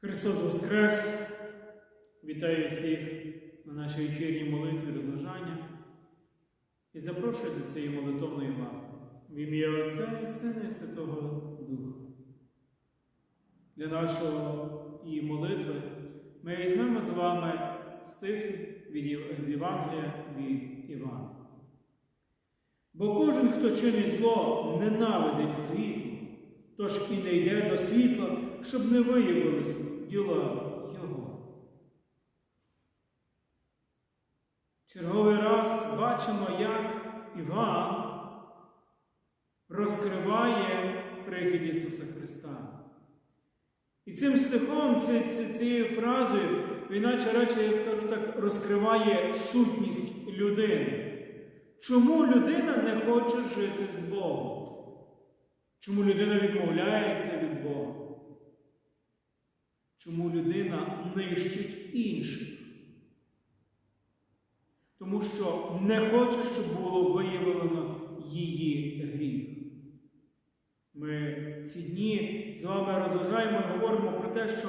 Христос Воскрес! Вітаю всіх на нашій вечірній молитві розважання і запрошую до цієї молитовної варти в ім'я Отця і Сина і Святого Духа. Для нашої її молитви ми візьмемо з вами стихи з Євангелія від Івана. Бо кожен, хто чинить зло, ненавидить світло, тож і не йде до світла, щоб не виявились діла Його. Черговий раз бачимо, як Іван розкриває прихід Ісуса Христа. І цим стихом, ці- ці- цією фразою, він наче речі, я скажу так, розкриває сутність людини. Чому людина не хоче жити з Богом? Чому людина відмовляється від Бога? Чому людина нищить інших? Тому що не хоче, щоб було виявлено її гріх. Ми ці дні з вами розважаємо і говоримо про те, що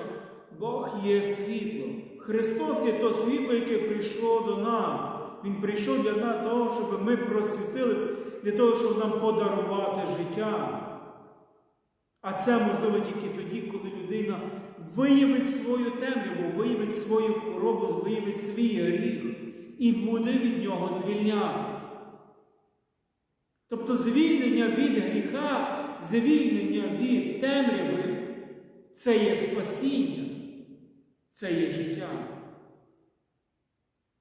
Бог є світло. Христос є то світло, яке прийшло до нас. Він прийшов для того, щоб ми просвітились, для того, щоб нам подарувати життя. А це можливо тільки тоді, коли людина виявить свою темряву, виявить свою хворобу, виявить свій гріх і буде від нього звільнятися. Тобто звільнення від гріха, звільнення від темряви це є спасіння, це є життя.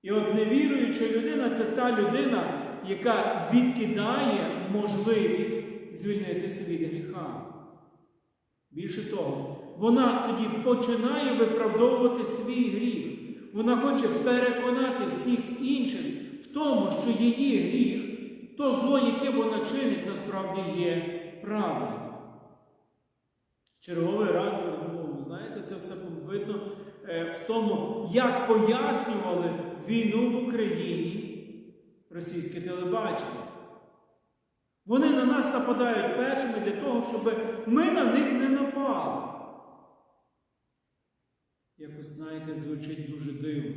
І от невіруюча людина це та людина, яка відкидає можливість звільнитися від гріха. Більше того, вона тоді починає виправдовувати свій гріх. Вона хоче переконати всіх інших в тому, що її гріх, то зло, яке вона чинить, насправді є правильним. Черговий раз, ну, знаєте, це все видно е, в тому, як пояснювали війну в Україні російське телебачення. Вони на нас нападають першими для того, щоб ми на них не напали. Якось, знаєте, звучить дуже дивно.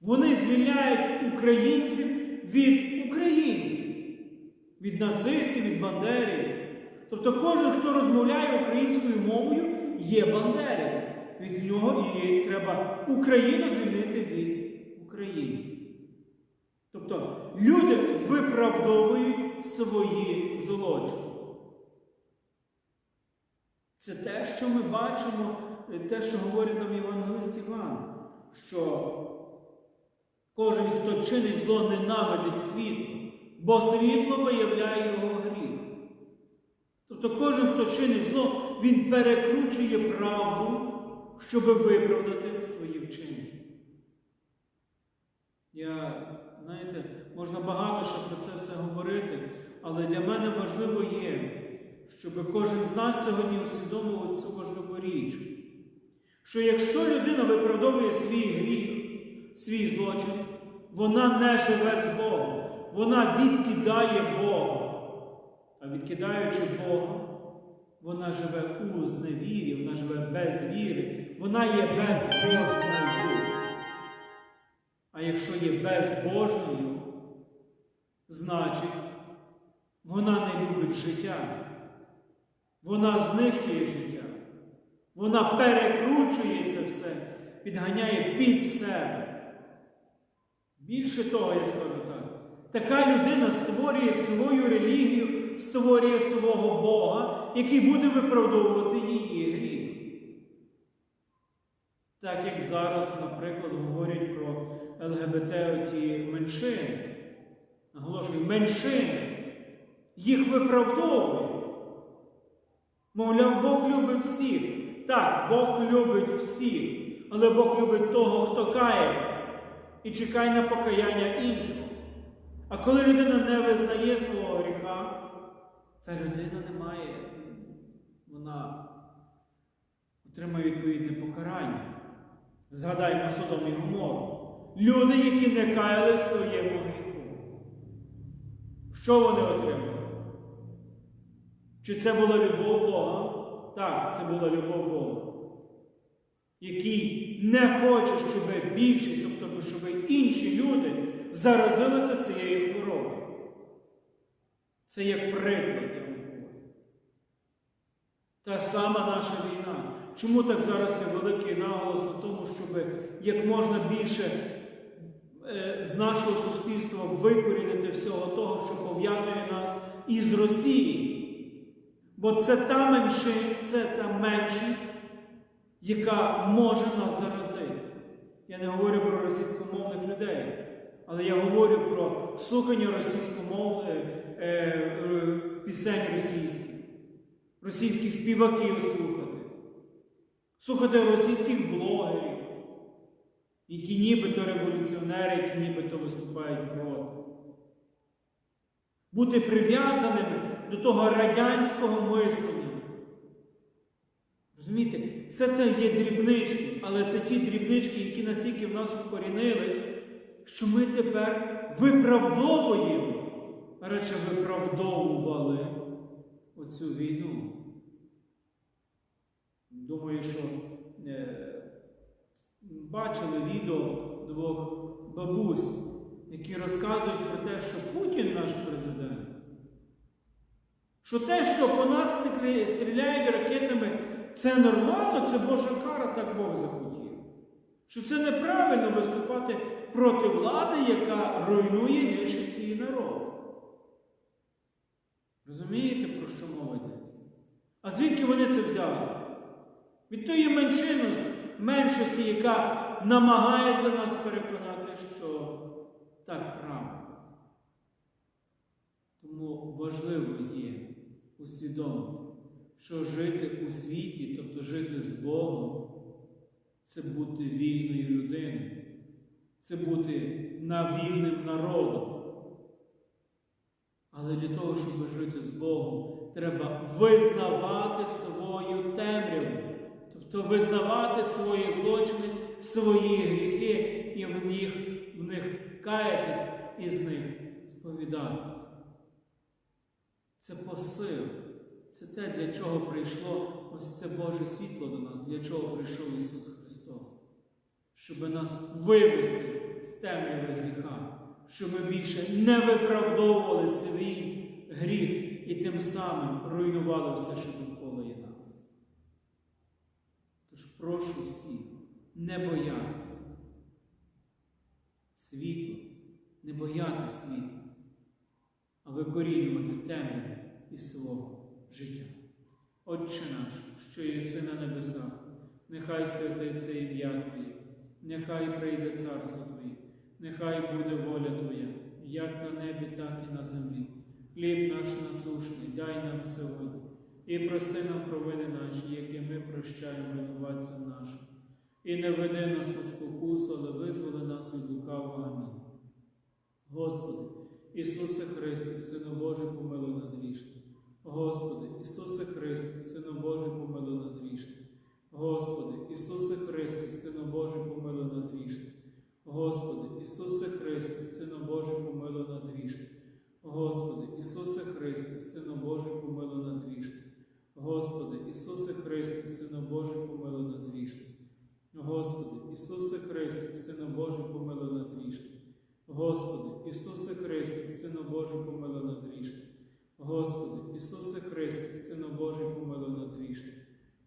Вони звільняють українців від українців, від нацистів, від бандерівців. Тобто кожен, хто розмовляє українською мовою, є бандерівець. Від нього і треба Україну звільнити від українців. Виправдовують свої злочини. Це те, що ми бачимо, те, що говорить нам Євангелист Іван, що кожен, хто чинить зло, ненавидить світло, бо світло виявляє його гріх. Тобто кожен, хто чинить зло, він перекручує правду, щоб виправдати свої вчинки. Я, знаєте, можна багато ще про це все говорити, але для мене важливо є, щоб кожен з нас сьогодні усвідомив цю важливу річ. Що якщо людина виправдовує свій гріх, свій злочин, вона не живе з Богом, вона відкидає Бога. А відкидаючи Бога, вона живе у зневірі, вона живе без віри, вона є безбожною. Якщо є безбожною, значить вона не любить життя. Вона знищує життя. Вона перекручує це все, підганяє під себе. Більше того, я скажу так, така людина створює свою релігію, створює свого Бога, який буде виправдовувати її гріх. Так як зараз, наприклад, говорять про ЛГБТ ті меншини. Наголошую, меншини. Їх виправдовують. Мовляв, Бог любить всіх. Так, Бог любить всіх, але Бог любить того, хто кається, і чекає на покаяння іншого. А коли людина не визнає свого гріха, ця людина не має, вона отримає відповідне покарання. Згадаймо Содом і Гомору. Люди, які не каяли в своєму гріху. Що вони отримали? Чи це була любов Бога? Так, це була любов Бога. який не хоче, щоб більшість, тобто щоб інші люди заразилися цією хворобою. Це як приклад. Та сама наша війна. Чому так зараз є великий наголос на тому, щоб як можна більше з нашого суспільства викорінити всього того, що пов'язує нас із Росією? Бо це та менши, це та меншість, яка може нас заразити. Я не говорю про російськомовних людей, але я говорю про слухання російськомов е, е, е, пісень російських, російських співаків слухати, слухати російських блогерів, які нібито революціонери, які нібито виступають проти. Бути прив'язаними до того радянського мислення. Розумієте, все це є дрібнички, але це ті дрібнички, які настільки в нас вкорінились, що ми тепер виправдовуємо, радше виправдовували оцю війну. Думаю, що е, бачили відео двох бабусь, які розказують про те, що Путін наш президент. Що те, що по нас стріляють ракетами, це нормально, це Божа кара, так Бог захотів. Що це неправильно виступати проти влади, яка руйнує і нищить народ. Розумієте, про що мова йдеться? А звідки вони це взяли? Від тої меншиності, меншості, яка намагається нас переконати, що так правильно. Тому важливо є усвідомити, що жити у світі, тобто жити з Богом, це бути вільною людиною, це бути навільним народом. Але для того, щоб жити з Богом, треба визнавати свою темряву, тобто визнавати свої злочини, свої гріхи і в них, в них каятись і з них сповідатись. Це посил. Це те, для чого прийшло ось це Боже світло до нас, для чого прийшов Ісус Христос. Щоб нас вивести з темряви гріха, щоб ми більше не виправдовували свій гріх і тим самим руйнували все, що довкола є нас. Тож прошу всіх не боятися світла, не боятися світла, а викорінювати темряву із свого життя. Отче наш, що єси на небесах, нехай святиться ім'я Твоє, нехай прийде царство Твоє, нехай буде воля Твоя, як на небі, так і на землі. Хліб наш насушний, дай нам сьогодні, і прости нам провини наші, які ми прощаємо винуватцям нашим. І не веди нас у спокусу, але визволи нас від лукавого. Амінь. Господи, Ісусе Христе, Сину Божий, помилуй нас грішних. Господи, Ісусе Христе, Сину Божий, помилуй нас грішних. Господи, Ісусе Христе, Сину Божий, помилуй нас грішних. Господи, Ісусе Христе, Сину Божий, помилуй нас грішних. Господи, Ісусе Христе, Сину Божий, помилуй нас Господи, Ісусе Христе, Сину Божий, помилуй нас грішних. Господи, Ісусе Христе, Сину Божий, помилуй нас грішних. Господи, Ісусе Христе, Сину Божий, помилуй нас грішних.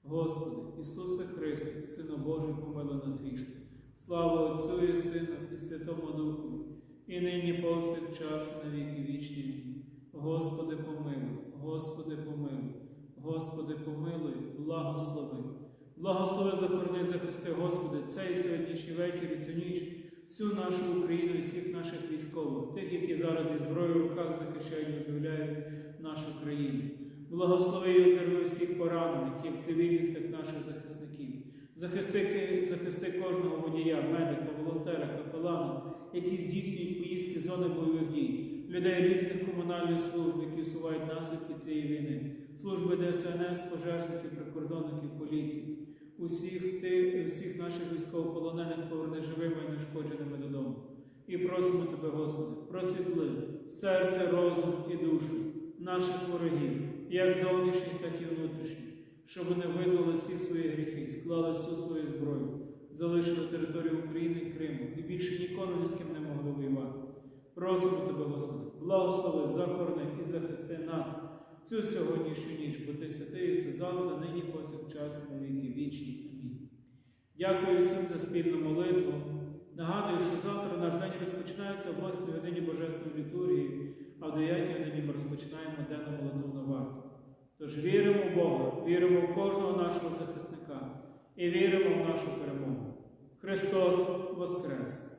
Господи, Ісусе Христе, Сину Божий, помилуй нас грішних. Слава Отцю і Сину і Святому Духу, і нині повсякчас, і на віки вічні. Господи, помилуй, Господи, помилуй, Господи, помилуй, благослови. Благослови захорони, захисти, Господи, цей сьогоднішній вечір і цю ніч, всю нашу Україну і всіх наших військових, тих, які зараз зі зброєю в руках захищають і визволяють нашу країну. Благослови і оздорови всіх поранених, як цивільних, так і наших захисників. Захисти, захисти кожного водія, медика, волонтера, капелана, які здійснюють поїздки зони бойових дій, людей різних комунальних служб, які усувають наслідки цієї війни, служби ДСНС, пожежників, прикордонників, поліції, усіх ти, всіх наших військовополонених поверни живими і нешкодженими додому. І просимо Тебе, Господи, просвітли серце, розум і душу наших ворогів, як зовнішніх, так і внутрішніх. щоб вони визнали всі свої гріхи, склали всю свою зброю, залишили територію України і Криму і більше ніколи ні з ким не могли воювати. Просимо тебе, Господи, благослови, захорони і захисти нас цю сьогоднішню ніч, бо ти святий і завжди, нині повсякчас, на віки вічні. Амінь. Дякую всім за спільну молитву. Нагадую, що завтра наш день розпочинається о 8 годині Божественної літургії, а в 9 годині ми розпочинаємо денну молитву на варту. Тож віримо в Бога, віримо в кожного нашого захисника і віримо в нашу перемогу. Христос Воскрес!